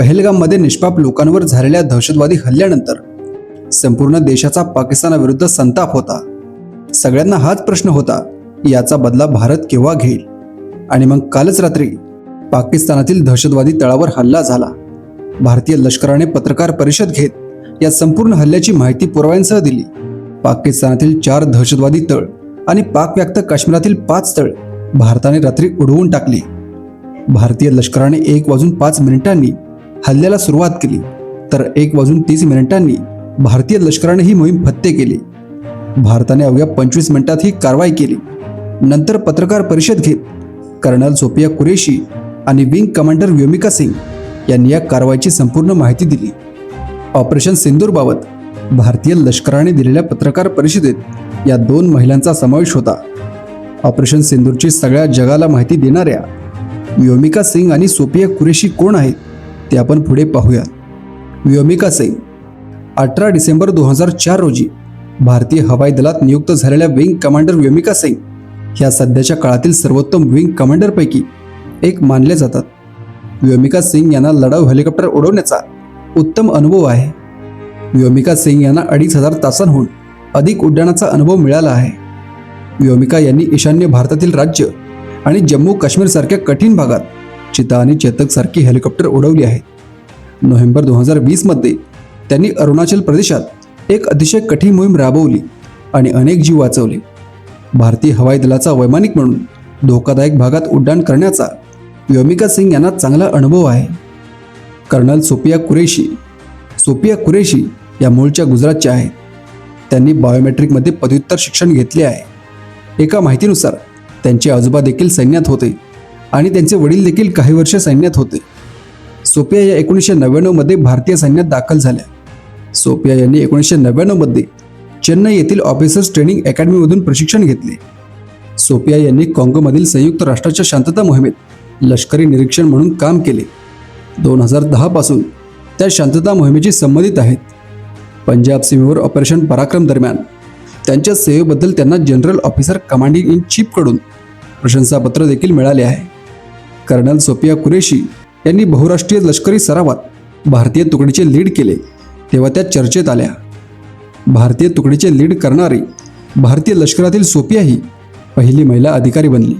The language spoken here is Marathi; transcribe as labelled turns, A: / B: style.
A: पहलगाममध्ये निष्पाप लोकांवर झालेल्या दहशतवादी हल्ल्यानंतर संपूर्ण देशाचा पाकिस्तानाविरुद्ध संताप होता. सगळ्यांना हाच प्रश्न होता याचा बदला भारत केव्हा घेईल? आणि मग कालच रात्री पाकिस्तानातील दहशतवादी तळावर हल्ला झाला. भारतीय लष्कराने पत्रकार परिषद घेत या संपूर्ण हल्ल्याची माहिती पुराव्यांसह दिली. पाकिस्तानातील चार दहशतवादी तळ आणि पाक व्याप्त काश्मीरातील पाच तळ भारताने रात्री उडवून टाकली. भारतीय लष्कराने एक वाजून पाच मिनिटांनी हल्ल्याला सुरुवात केली. तर एक वाजून तीस मिनिटांनी भारतीय लष्कराने ही मोहीम फत्ते केली. भारताने अवघ्या पंचवीस मिनिटात ही कारवाई केली. नंतर पत्रकार परिषद घेत कर्नल सोपिया कुरेशी आणि विंग कमांडर व्योमिका सिंग यांनी या कारवाईची संपूर्ण माहिती दिली. ऑपरेशन सिंदूरबाबत भारतीय लष्कराने दिलेल्या पत्रकार परिषदेत या दोन महिलांचा समावेश होता. ऑपरेशन सिंदूरची सगळ्या जगाला माहिती देणाऱ्या व्योमिका सिंग आणि सोपिया कुरेशी कोण आहेत? ते आपण पुढे पाहूया. व्योमिका सिंग अठरा डिसेंबर दोन हजार चार रोजी भारतीय हवाई दलात नियुक्त झालेल्या विंग कमांडर व्योमिका सिंग ह्या सध्याच्या काळातील सर्वोत्तम विंग कमांडरपैकी एक मानले जातात. व्योमिका सिंग यांना लढाऊ हेलिकॉप्टर उडवण्याचा उत्तम अनुभव आहे. व्योमिका सिंग यांना अडीच हजार तासांहून अधिक उड्डाणाचा अनुभव मिळाला आहे. व्योमिका यांनी ईशान्य भारतातील राज्य आणि जम्मू काश्मीरसारख्या कठीण भागात चिता आणि चेतकसारखी हेलिकॉप्टर उडवली आहेत नोव्हेंबर दोन हजार वीसमध्ये त्यांनी अरुणाचल प्रदेशात एक अतिशय कठीण मोहीम राबवली आणि अनेक जीव वाचवले. भारतीय हवाई दलाचा वैमानिक म्हणून धोकादायक भागात उड्डाण करण्याचा व्योमिका सिंग यांना चांगला अनुभव आहे. Colonel Sophia Qureshi Sophia Qureshi या मूळच्या गुजरातच्या आहेत. त्यांनी बायोमेट्रिकमध्ये पदव्युत्तर शिक्षण घेतले आहे. एका माहितीनुसार त्यांचे आजोबा देखील सैन्यात होते. आणि त्यांचे वडील देखील काही वर्ष सैन्यात होते. सोपिया या एकोणीसशे नव्याण्णवमध्ये भारतीय सैन्यात दाखल झाल्या. सोपिया यांनी एकोणीसशे नव्याण्णवमध्ये चेन्नई येथील ऑफिसर्स ट्रेनिंग अकॅडमीमधून प्रशिक्षण घेतले. सोपिया यांनी काँगोमधील संयुक्त राष्ट्राच्या शांतता मोहिमेत लष्करी निरीक्षण म्हणून काम केले. दोन हजार दहापासून त्या शांतता मोहिमेशी संबंधित आहेत. पंजाब सीमेवर ऑपरेशन पराक्रम दरम्यान त्यांच्या सेवेबद्दल त्यांना जनरल ऑफिसर कमांडिंग इन चीफकडून प्रशंसापत्र देखील मिळाले आहे. कर्नल सोपिया कुरेशी यांनी बहुराष्ट्रीय लष्करी सरावात भारतीय तुकडीचे लीड केले तेव्हा त्या चर्चेत आल्या. भारतीय तुकडीचे लीड करणारी भारतीय लष्करातील सोपिया ही पहिली महिला अधिकारी बनली.